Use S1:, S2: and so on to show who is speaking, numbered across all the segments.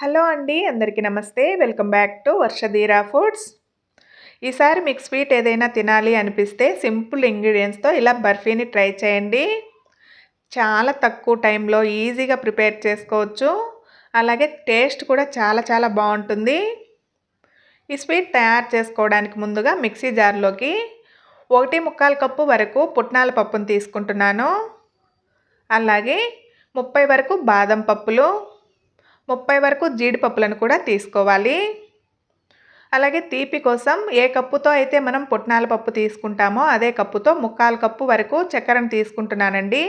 S1: hello అండి అందరికీ నమస్తే welcome back to Varshadheera foods ఈసారి మీకు స్వీట్ ఏదైనా తినాలి అనిపిస్తే సింపుల్ ఇంగ్రీడియంట్స్తో ఇలా బర్ఫీని ట్రై చేయండి చాలా తక్కువ టైంలో ఈజీగా ప్రిపేర్ చేసుకోవచ్చు అలాగే టేస్ట్ కూడా చాలా చాలా బాగుంటుంది ఈ స్వీట్ తయారు చేసుకోవడానికి ముందుగా మిక్సీ జార్లోకి ఒకటి ముక్కాలు కప్పు వరకు పుట్నాల పప్పును తీసుకుంటున్నాను అలాగే ముప్పై వరకు బాదం పప్పులు ముప్పై వరకు జీడిపప్పులను కూడా తీసుకోవాలి అలాగే తీపి కోసం ఏ కప్పుతో అయితే మనం పుట్నాల పప్పు తీసుకుంటామో అదే కప్పుతో ముక్కాలు కప్పు వరకు చక్కెరను తీసుకుంటున్నానండి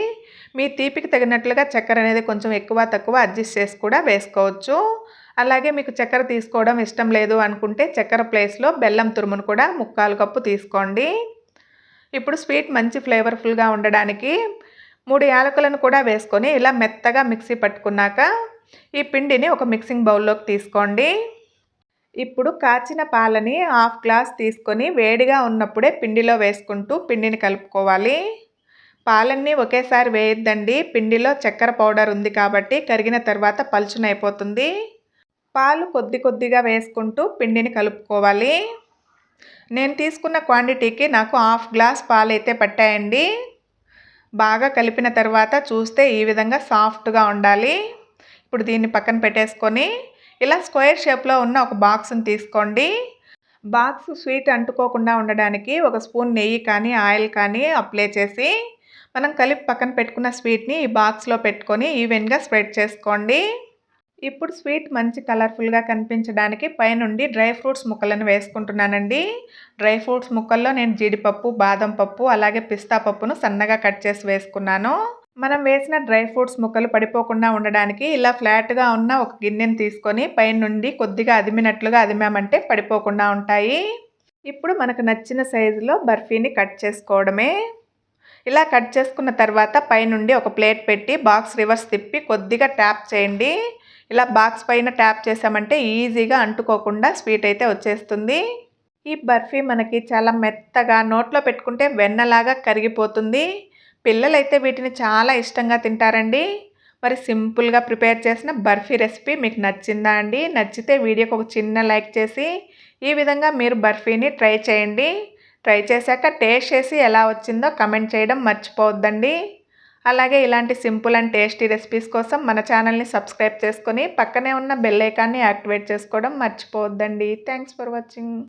S1: మీ తీపికి తగినట్లుగా చక్కెర అనేది కొంచెం ఎక్కువ తక్కువ అడ్జస్ట్ చేసి కూడా వేసుకోవచ్చు అలాగే మీకు చక్కెర తీసుకోవడం ఇష్టం లేదు అనుకుంటే చక్కెర ప్లేస్లో బెల్లం తురుమును కూడా ముక్కాలు కప్పు తీసుకోండి ఇప్పుడు స్వీట్ మంచి ఫ్లేవర్ఫుల్గా ఉండడానికి మూడు యాలకులను కూడా వేసుకొని ఇలా మెత్తగా మిక్సీ పట్టుకున్నాక ఈ పిండిని ఒక మిక్సింగ్ బౌల్లోకి తీసుకోండి ఇప్పుడు కాచిన పాలని హాఫ్ గ్లాస్ తీసుకొని వేడిగా ఉన్నప్పుడే పిండిలో వేసుకుంటూ పిండిని కలుపుకోవాలి పాలన్నీ ఒకేసారి వేయొద్దండి పిండిలో చక్కెర పౌడర్ ఉంది కాబట్టి కరిగిన తర్వాత పలుచునైపోతుంది పాలు కొద్ది కొద్దిగా వేసుకుంటూ పిండిని కలుపుకోవాలి నేను తీసుకున్న క్వాంటిటీకి నాకు హాఫ్ గ్లాస్ పాలు అయితే పట్టాయండి బాగా కలిపిన తర్వాత చూస్తే ఈ విధంగా సాఫ్ట్గా ఉండాలి ఇప్పుడు దీన్ని పక్కన పెట్టేసుకొని ఇలా స్క్వేర్ షేప్లో ఉన్న ఒక బాక్స్ని తీసుకోండి బాక్స్ స్వీట్ అంటుకోకుండా ఉండడానికి ఒక స్పూన్ నెయ్యి కానీ ఆయిల్ కానీ అప్లై చేసి మనం కలిపి పక్కన పెట్టుకున్న స్వీట్ని ఈ బాక్స్లో పెట్టుకొని ఈవెన్గా స్ప్రెడ్ చేసుకోండి ఇప్పుడు స్వీట్ మంచి కలర్ఫుల్గా కనిపించడానికి పైనుండి డ్రై ఫ్రూట్స్ ముక్కలను వేసుకుంటున్నానండి డ్రై ఫ్రూట్స్ ముక్కల్లో నేను జీడిపప్పు బాదం పప్పు అలాగే పిస్తా పప్పును సన్నగా కట్ చేసి వేసుకున్నాను మనం వేసిన డ్రై ఫ్రూట్స్ ముక్కలు పడిపోకుండా ఉండడానికి ఇలా ఫ్లాట్గా ఉన్న ఒక గిన్నెని తీసుకొని పైన నుండి కొద్దిగా అదిమినట్లుగా అదిమామంటే పడిపోకుండా ఉంటాయి ఇప్పుడు మనకు నచ్చిన సైజులో బర్ఫీని కట్ చేసుకోవడమే ఇలా కట్ చేసుకున్న తర్వాత పైనుండి ఒక ప్లేట్ పెట్టి బాక్స్ రివర్స్ తిప్పి కొద్దిగా ట్యాప్ చేయండి ఇలా బాక్స్ పైన ట్యాప్ చేసామంటే ఈజీగా అంటుకోకుండా స్వీట్ అయితే వచ్చేస్తుంది ఈ బర్ఫీ మనకి చాలా మెత్తగా నోట్లో పెట్టుకుంటే వెన్నలాగా కరిగిపోతుంది పిల్లలైతే వీటిని చాలా ఇష్టంగా తింటారండి మరి సింపుల్గా ప్రిపేర్ చేసిన బర్ఫీ రెసిపీ మీకు నచ్చిందా అండి నచ్చితే వీడియోకి ఒక చిన్న లైక్ చేసి ఈ విధంగా మీరు బర్ఫీని ట్రై చేయండి ట్రై చేశాక టేస్ట్ చేసి ఎలా వచ్చిందో కమెంట్ చేయడం మర్చిపోవద్దండి అలాగే ఇలాంటి సింపుల్ అండ్ టేస్టీ రెసిపీస్ కోసం మన ఛానల్ని సబ్స్క్రైబ్ చేసుకొని పక్కనే ఉన్న బెల్లైకాన్ని యాక్టివేట్ చేసుకోవడం మర్చిపోవద్దండి థ్యాంక్స్ ఫర్ వాచింగ్